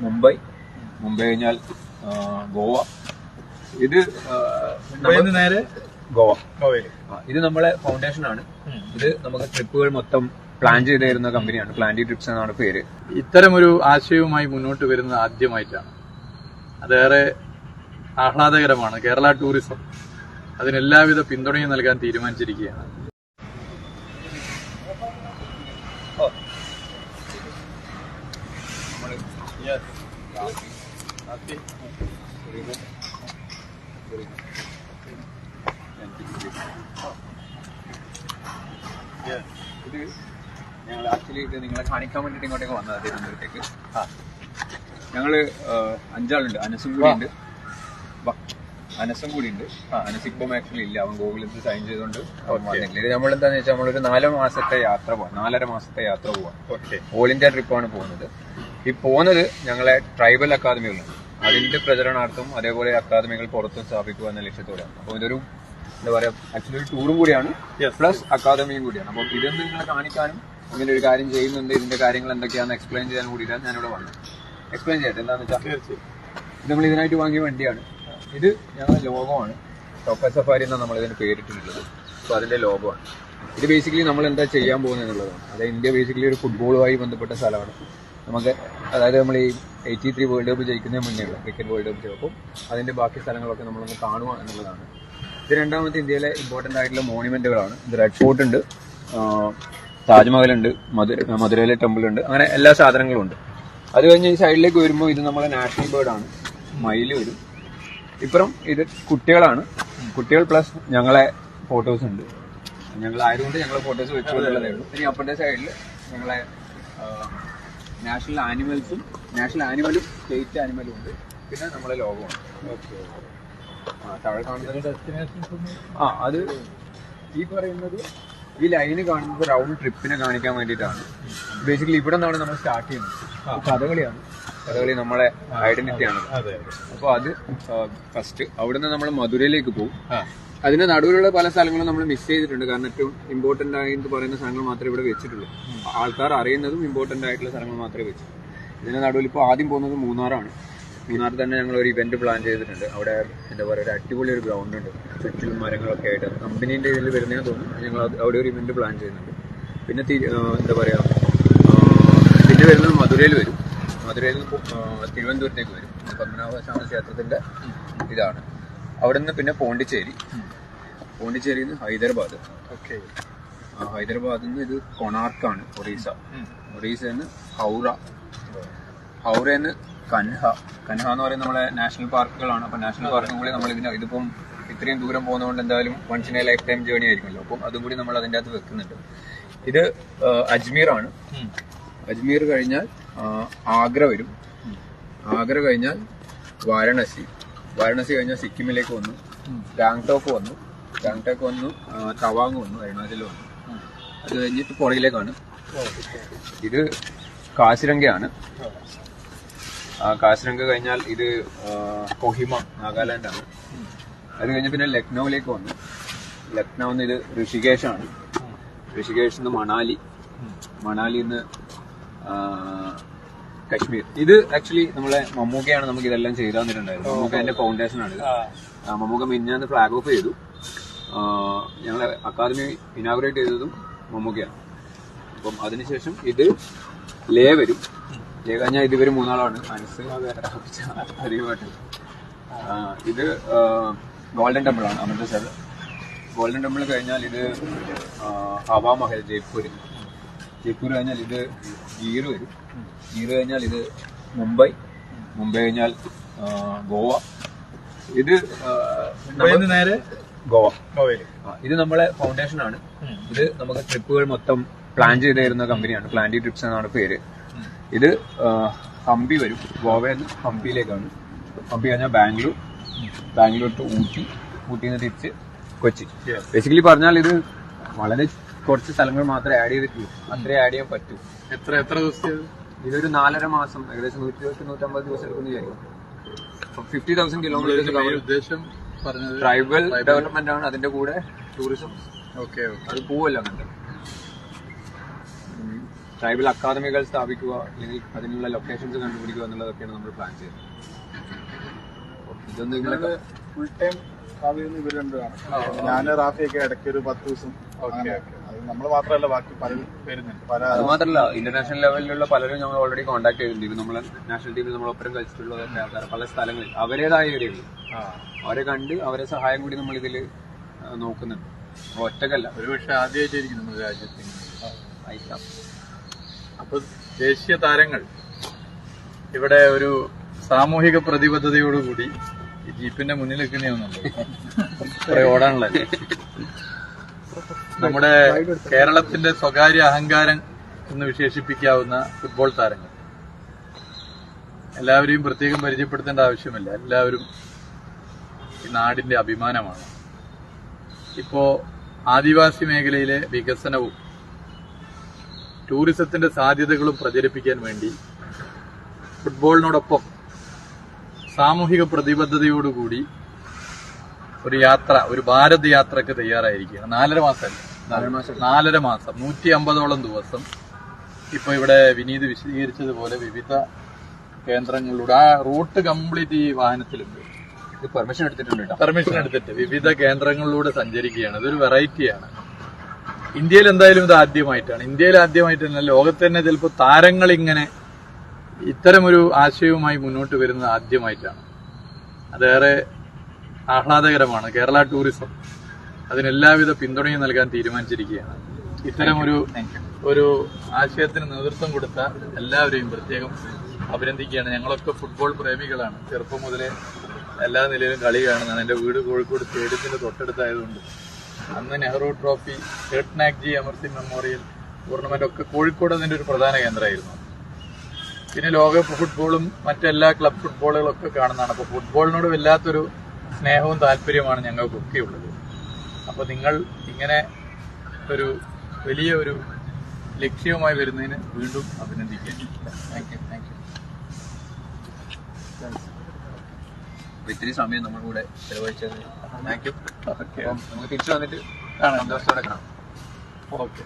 മുംബൈ. മുംബൈ കഴിഞ്ഞാൽ ഗോവ. ഇത് നേരെ ഗോവ. ഇത് നമ്മളെ ഫൗണ്ടേഷൻ ആണ്. ഇത് നമുക്ക് ട്രിപ്പുകൾ മൊത്തം പ്ലാൻ ചെയ്ത് തരുന്ന കമ്പനിയാണ് പ്ലാന്റി ട്രിപ്സ് എന്നാണ് പേര്. ഇത്തരമൊരു ആശയവുമായി മുന്നോട്ട് വരുന്നത് ആദ്യമായിട്ടാണ്. അതേറെ ആഹ്ലാദകരമാണ്. കേരള ടൂറിസം അതിന് എല്ലാവിധ പിന്തുണയും നൽകാൻ തീരുമാനിച്ചിരിക്കുകയാണ്. ഇത് ഞങ്ങൾ ആക്ച്വലി ഇത് നിങ്ങളെ കാണിക്കാൻ വേണ്ടിയിട്ട് ഇങ്ങോട്ടേക്ക് വന്നത് തിരുവനന്തപുരത്തേക്ക്. ഞങ്ങൾ ആ, അഞ്ചാളുണ്ട്. അനസും കൂടി ഉണ്ട്. അനസും കൂടി ഉണ്ട് അനസ് ഇപ്പം ആക്ച്വലി ഇല്ല. അവൻ ഗൂഗിളിൽ സൈൻ ചെയ്തുകൊണ്ട് വന്നിട്ടില്ല. ഇത് നമ്മൾ എന്താണെന്ന് വെച്ചാൽ നമ്മളൊരു നാല് മാസത്തെ യാത്ര പോവാം. നാലര മാസത്തെ യാത്ര പോവാം. ഓൾ ഇന്ത്യ ട്രിപ്പാണ് പോകുന്നത്. ഈ പോകുന്നത് ഞങ്ങളെ ട്രൈബൽ അക്കാദമികളാണ് അതിന്റെ പ്രചരണാർത്ഥം അതേപോലെ അക്കാദമികൾ പുറത്ത് സ്ഥാപിക്കുക എന്ന ലക്ഷ്യത്തോടെയാണ്. അപ്പോൾ ഇതൊരു എന്താ പറയാ ആക്ച്വലി ഒരു ടൂറും കൂടിയാണ്. പ്ലസ് അക്കാദമിയും കൂടിയാണ്. അപ്പോൾ ഇതൊന്നും നിങ്ങളെ കാണിക്കാനും ഇങ്ങനെ ഒരു കാര്യം ചെയ്യുന്നുണ്ട് ഇതിന്റെ കാര്യങ്ങൾ എന്തൊക്കെയാണെന്ന് എക്സ്പ്ലെയിൻ ചെയ്യാൻ കൂടിയിട്ടാണ് ഞാനിവിടെ വന്നത്. എക്സ്പ്ലെയിൻ ചെയ്യട്ടെ. എന്താണെന്ന് വെച്ചാൽ നമ്മൾ ഇതിനായിട്ട് വാങ്ങിയ വണ്ടിയാണ്. ഇത് ഞങ്ങളുടെ ലോഗോമാണ് ടോക്ക സഫാരി എന്നാണ് നമ്മൾ ഇതിന് പേരിട്ടിട്ടുള്ളത്. അപ്പോൾ അതിന്റെ ലോഗോയാണ് ഇത് ബേസിക്കലി നമ്മൾ എന്താ ചെയ്യാൻ പോകുന്നത് എന്നുള്ളതാണ്. അതായത് ഇന്ത്യ ബേസിക്കലി ഒരു ഫുട്ബോളുമായി ബന്ധപ്പെട്ട സ്ഥലമാണ്. നമുക്ക് അതായത് നമ്മൾ ഈ എയ്റ്റി ത്രീ വേൾഡ് കപ്പ് ജയിക്കുന്നതിന് മുന്നേ ഉള്ള ക്രിക്കറ്റ് വേൾഡ് കപ്പ് അപ്പോൾ അതിന്റെ ബാക്കി സ്ഥലങ്ങളൊക്കെ നമ്മളൊന്ന് കാണുക എന്നുള്ളതാണ്. ഇത് രണ്ടാമത്തെ ഇന്ത്യയിലെ ഇമ്പോർട്ടന്റ് ആയിട്ടുള്ള മോണുമെന്റുകളാണ് ഇത് റെഡ് ഫോർട്ട് ഉണ്ട് താജ്മഹൽ ഉണ്ട് മധുര മധുരയിലെ ടെമ്പിൾ ഉണ്ട് അങ്ങനെ എല്ലാ സാധനങ്ങളും ഉണ്ട്. അത് കഴിഞ്ഞ് ഈ സൈഡിലേക്ക് വരുമ്പോൾ ഇത് നമ്മളെ നാഷണൽ ബേർഡാണ് മയിൽ വരും. ഇപ്പുറം ഇത് കുട്ടികളാണ്. കുട്ടികൾ പ്ലസ് ഞങ്ങളെ ഫോട്ടോസ് ഉണ്ട്. ഞങ്ങൾ ആയതുകൊണ്ട് ഞങ്ങളെ ഫോട്ടോസ് വെച്ചു ഉള്ളൂ. ഇനി അപ്പുറത്തെ സൈഡിൽ ഞങ്ങളെ നാഷണൽ ആനിമൽസും നാഷണൽ ആനിമലും സ്റ്റേറ്റ് ആനിമലും ഉണ്ട്. പിന്നെ നമ്മളെ ലോകമാണ് ആ, താഴെ കാണുന്നത് ആ അത് ഈ പറയുന്നത് ഈ ലൈന് കാണുന്നത് റൗണ്ട് ട്രിപ്പിനെ കാണിക്കാൻ വേണ്ടിയിട്ടാണ്. ബേസിക്കലി ഇവിടെ നിന്നാണ് നമ്മൾ സ്റ്റാർട്ട് ചെയ്യുന്നത്. കഥകളിയാണ്. കഥകളി നമ്മളെ ഐഡന്റിറ്റി ആണ് അപ്പോൾ അത് ഫസ്റ്റ് അവിടുന്ന് നമ്മൾ മധുരയിലേക്ക് പോകും. അതിന്റെ നടുവിലുള്ള പല സ്ഥലങ്ങളും നമ്മൾ മിസ് ചെയ്തിട്ടുണ്ട്. കാരണം ഏറ്റവും ഇമ്പോർട്ടന്റ് ആയി എന്ന് പറയുന്ന സ്ഥലങ്ങൾ മാത്രമേ ഇവിടെ വെച്ചിട്ടുള്ളൂ. ആൾക്കാർ അറിയുന്നതും ഇമ്പോർട്ടന്റ് ആയിട്ടുള്ള സ്ഥലങ്ങൾ മാത്രമേ വെച്ചിട്ടുള്ളൂ. ഇതിന്റെ നടുവിൽ ഇപ്പോൾ ആദ്യം പോകുന്നത് മൂന്നാറാണ്. മൂന്നാറിൽ തന്നെ ഞങ്ങൾ ഒരു ഇവന്റ് പ്ലാൻ ചെയ്തിട്ടുണ്ട്. അവിടെ എന്താ പറയുക ഒരു അടിപൊളി ഒരു ഗ്രൗണ്ട് ഉണ്ട്. ചുറ്റിലും മരങ്ങളൊക്കെ ആയിട്ട്. കമ്പനീന്റെ ഇതിൽ വരുന്നതെന്ന് തോന്നുന്നു. ഞങ്ങൾ അവിടെ ഒരു ഇവന്റ് പ്ലാൻ ചെയ്യുന്നുണ്ട്. പിന്നെ എന്താ പറയുക പിന്നെ വരുന്നത് മധുരയിൽ വരും. മധുരയിൽ നിന്ന് തിരുവനന്തപുരത്തേക്ക് വരും. പത്മനാഭസ്വാമി ക്ഷേത്രത്തിന്റെ ഇതാണ്. അവിടെ നിന്ന് പിന്നെ പോണ്ടിച്ചേരി. പോണ്ടിച്ചേരി നിന്ന് ഹൈദരാബാദ്. ഓക്കെ. ഹൈദരാബാദിൽ നിന്ന് ഇത് കൊണാർക്കാണ് ഒറീസ. ഒറീസയിൽ നിന്ന് ഹൗറ. ഹൗറയിൽ നിന്ന് കൻഹ. കൻഹ എന്ന് പറയുന്നത് നമ്മളെ നാഷണൽ പാർക്കുകളാണ്. അപ്പൊ നാഷണൽ പാർക്കും കൂടി നമ്മൾ ഇതിന് ഇതിപ്പം ഇത്രയും ദൂരം പോകുന്നതുകൊണ്ട് എന്തായാലും once in a lifetime journey ആയിരിക്കുമല്ലോ. അപ്പം അതും കൂടി നമ്മൾ അതിന്റെ അകത്ത് വെക്കുന്നുണ്ട്. ഇത് അജ്മീർ ആണ് അജ്മീർ കഴിഞ്ഞാൽ ആഗ്ര വരും. ആഗ്ര കഴിഞ്ഞാൽ വാരണസി. വാരണസി കഴിഞ്ഞാൽ സിക്കിമിലേക്ക് വന്നു. ഗാങ്ടോക്ക് വന്നു. ഗാങ്ടോക്ക് വന്നു തവാങ് വന്നു അരുണാചൽ വന്നു. അത് കഴിഞ്ഞിട്ട് പുറകിലേക്കാണ് ഇത് കാസിരംഗയാണ്. ആ കാശിരംഗ കഴിഞ്ഞാൽ ഇത് കൊഹിമ നാഗാലാൻഡ് ആണ് അത് കഴിഞ്ഞ് പിന്നെ ലക്നൌവിലേക്ക് വന്നു. ലക്നൌ നിന്ന് ഇത് ഋഷികേശാണ്. ഋഷികേശ് നിന്ന് മണാലി. മണാലിന്ന് കശ്മീർ. ഇത് ആക്ച്വലി നമ്മളെ മമ്മൂക്കയാണ് നമുക്ക് ഇതെല്ലാം ചെയ്തു തന്നിട്ടുണ്ടായിരുന്നത്. മമ്മൂക്ക എന്റെ ഫൗണ്ടേഷൻ ആണ് മമ്മൂക്ക മിന്നാന്ന് ഫ്ലാഗ് ഓഫ് ചെയ്തു. ഞങ്ങളെ അക്കാദമി ഇനാഗുറേറ്റ് ചെയ്തതും മമ്മൂക്കയാണ്. അപ്പം അതിനുശേഷം ഇത് ലേ വരും. ലേ കഴിഞ്ഞാൽ ഇതുവരെ മൂന്നാളാണ്. മനസ്സ് അറിയുമായിട്ട് ഇത് ഗോൾഡൻ ടെമ്പിൾ ആണ് അമൃത്സർ ഗോൾഡൻ ടെമ്പിൾ കഴിഞ്ഞാൽ ഇത് ഹവാമഹൽ ഹവാ മഹൽ ജയ്പൂർ ജയ്പൂർ കഴിഞ്ഞാൽ ഇത് ഗീർ വരും. ഗീർ കഴിഞ്ഞാൽ ഇത് മുംബൈ മുംബൈ കഴിഞ്ഞാൽ ഗോവ. ഇത് നേരെ ഗോവ. ഇത് നമ്മളെ ഫൗണ്ടേഷൻ ആണ്. ഇത് നമുക്ക് ട്രിപ്പുകൾ മൊത്തം പ്ലാൻ ചെയ്ത് തരുന്ന കമ്പനിയാണ് പ്ലാന്റി ട്രിപ്സ് എന്നാണ് പേര്. ഇത് ഹംപി വരും. ഗോവയിൽ നിന്ന് ഹംപിയിലേക്കാണ് ഹംപി കഴിഞ്ഞാൽ ബാംഗ്ലൂർ. ബാംഗ്ലൂർ ടു ഊട്ടി. ഊട്ടിയിൽ നിന്ന് തിരിച്ച് കൊച്ചി. ബേസിക്കലി പറഞ്ഞാൽ ഇത് വളരെ കുറച്ച് സ്ഥലങ്ങൾ മാത്രമേ ആഡ് ചെയ്തിട്ടുള്ളൂ. അത്രേ ആഡ് ചെയ്യാൻ പറ്റൂ. എത്ര എത്ര ദിവസം ഇതൊരു നാലര മാസം ഏകദേശം നൂറ്റി ഇരുപത്തി നൂറ്റമ്പത് ദിവസം എടുക്കുന്ന വിചാരിക്കും ഫിഫ്റ്റി തൗസൻഡ് കിലോമീറ്റേഴ്സ് ഉദ്ദേശം പറഞ്ഞത് ട്രൈബൽ ഡെവലപ്മെന്റ് ആണ് അതിന്റെ കൂടെ ടൂറിസം ഓക്കെ ഓക്കെ. അത് പോവല്ലോ അങ്ങനത്തെ ട്രൈബൽ അക്കാദമികൾ സ്ഥാപിക്കുക അല്ലെങ്കിൽ അതിനുള്ള ലൊക്കേഷൻസ് കണ്ടുപിടിക്കുക എന്നുള്ളതൊക്കെയാണ് നമ്മൾ പ്ലാൻ ചെയ്യുന്നത്. ഇതൊന്നും ഇങ്ങനെ ഫുൾ ടൈം ഭാവിയിൽ ഇവർ രണ്ടുമാണ് ഞാൻ റാഫിയൊക്കെ ഇടയ്ക്ക് ഒരു പത്ത് ദിവസം ഓക്കെ അത് നമ്മൾ മാത്രമല്ല ബാക്കി പലരും വരുന്നുണ്ട് പല അത് മാത്രമല്ല ഇന്റർനാഷണൽ ലെവലിലുള്ള പലരും ഞങ്ങൾ ഓൾറെഡി കോൺടാക്ട് ചെയ്തിട്ടുണ്ട്. ഇപ്പൊ നമ്മളെ നാഷണൽ ടീമിൽ നമ്മൾ ഒപ്പരം കളിച്ചിട്ടുള്ളതൊക്കെ ആൾക്കാർ പല സ്ഥലങ്ങളിൽ. അവരുടേതായ ഏരിയകളിൽ അവരെ കണ്ട് അവരെ സഹായം കൂടി നമ്മൾ ഇതിൽ നോക്കുന്നുണ്ട്. ഒറ്റക്കല്ല. ഒരു പക്ഷെ ആദ്യമായിട്ടായിരിക്കും നമ്മുടെ രാജ്യത്തിന്. അപ്പൊ ദേശീയ താരങ്ങൾ. ഇവിടെ ഒരു സാമൂഹിക പ്രതിബദ്ധതയോടുകൂടി ജീപ്പിന്റെ മുന്നിൽ നിൽക്കുന്നതാണല്ലോ. കുറെ ഓടാനുള്ള നമ്മുടെ കേരളത്തിന്റെ സ്വകാര്യ അഹങ്കാരം എന്ന് വിശേഷിപ്പിക്കാവുന്ന ഫുട്ബോൾ താരങ്ങൾ. എല്ലാവരെയും പ്രത്യേകം പരിചയപ്പെടുത്തേണ്ട ആവശ്യമില്ല. എല്ലാവരും ഈ നാടിന്റെ അഭിമാനമാണ്. ഇപ്പോ ആദിവാസി മേഖലയിലെ വികസനവും ടൂറിസത്തിന്റെ സാധ്യതകളും പ്രചരിപ്പിക്കാൻ വേണ്ടി ഫുട്ബോളിനോടൊപ്പം സാമൂഹിക പ്രതിബദ്ധതയോടുകൂടി ഒരു യാത്ര ഒരു ഭാരത് യാത്രയ്ക്ക് തയ്യാറായിരിക്കുകയാണ്. നാലര മാസമല്ല നാലര മാസം. നാലര മാസം. നൂറ്റി അമ്പതോളം ദിവസം ഇപ്പൊ ഇവിടെ വിനീത് വിശദീകരിച്ചതുപോലെ വിവിധ കേന്ദ്രങ്ങളിലൂടെ ആ റൂട്ട് കംപ്ലീറ്റ് ഈ വാഹനത്തിലുണ്ട്. പെർമിഷൻ എടുത്തിട്ടുണ്ട് പെർമിഷൻ എടുത്തിട്ട് വിവിധ കേന്ദ്രങ്ങളിലൂടെ സഞ്ചരിക്കുകയാണ്. ഇതൊരു വെറൈറ്റിയാണ്. ഇന്ത്യയിൽ എന്തായാലും ഇത് ആദ്യമായിട്ടാണ്. ഇന്ത്യയിൽ ആദ്യമായിട്ട് തന്നെ ലോകത്ത് തന്നെ ചിലപ്പോൾ താരങ്ങൾ ഇങ്ങനെ ഇത്തരമൊരു ആശയവുമായി മുന്നോട്ട് വരുന്നത് ആദ്യമായിട്ടാണ്. അതേറെ ആഹ്ലാദകരമാണ്. കേരള ടൂറിസം. അതിന് എല്ലാവിധ പിന്തുണയും നൽകാൻ തീരുമാനിച്ചിരിക്കുകയാണ്. ഇത്തരം ഒരു ഒരു ആശയത്തിന് നേതൃത്വം കൊടുത്ത എല്ലാവരെയും പ്രത്യേകം അഭിനന്ദിക്കുകയാണ്. ഞങ്ങളൊക്കെ ഫുട്ബോൾ പ്രേമികളാണ്. ചെറുപ്പം മുതലേ എല്ലാ നിലയിലും കളി കാണുന്നതാണ് എന്റെ വീട് കോഴിക്കോട് സ്റ്റേഡിയത്തിന്റെ തൊട്ടടുത്തായതുകൊണ്ട് അന്ന് നെഹ്റു ട്രോഫി കേറ്റ്നാക് ജി അമർസി മെമ്മോറിയൽ ടൂർണമെന്റ് ഒക്കെ കോഴിക്കോട് അതിന്റെ ഒരു പ്രധാന കേന്ദ്രമായിരുന്നു. പിന്നെ ലോകകപ്പ് ഫുട്ബോളും മറ്റെല്ലാ ക്ലബ് ഫുട്ബോളുകളൊക്കെ കാണുന്നതാണ്. അപ്പോൾ ഫുട്ബോളിനോട് വല്ലാത്തൊരു സ്നേഹവും താല്പര്യമാണ് ഞങ്ങൾക്കൊക്കെ ഉള്ളത്. അപ്പോൾ നിങ്ങൾ ഇങ്ങനെ ഒരു വലിയ ഒരു ലക്ഷ്യവുമായി വരുന്നതിന് വീണ്ടും അഭിനന്ദിക്കാം. താങ്ക് യു താങ്ക് യു ഇത്തിരി സമയം നമ്മുടെ കൂടെ ചെലവഴിച്ചത് താങ്ക് യു ഓക്കെ നമുക്ക് തിരിച്ചു വന്നിട്ട് കാണാം. സന്തോഷത്തോടെ കാണാം. ഓക്കെ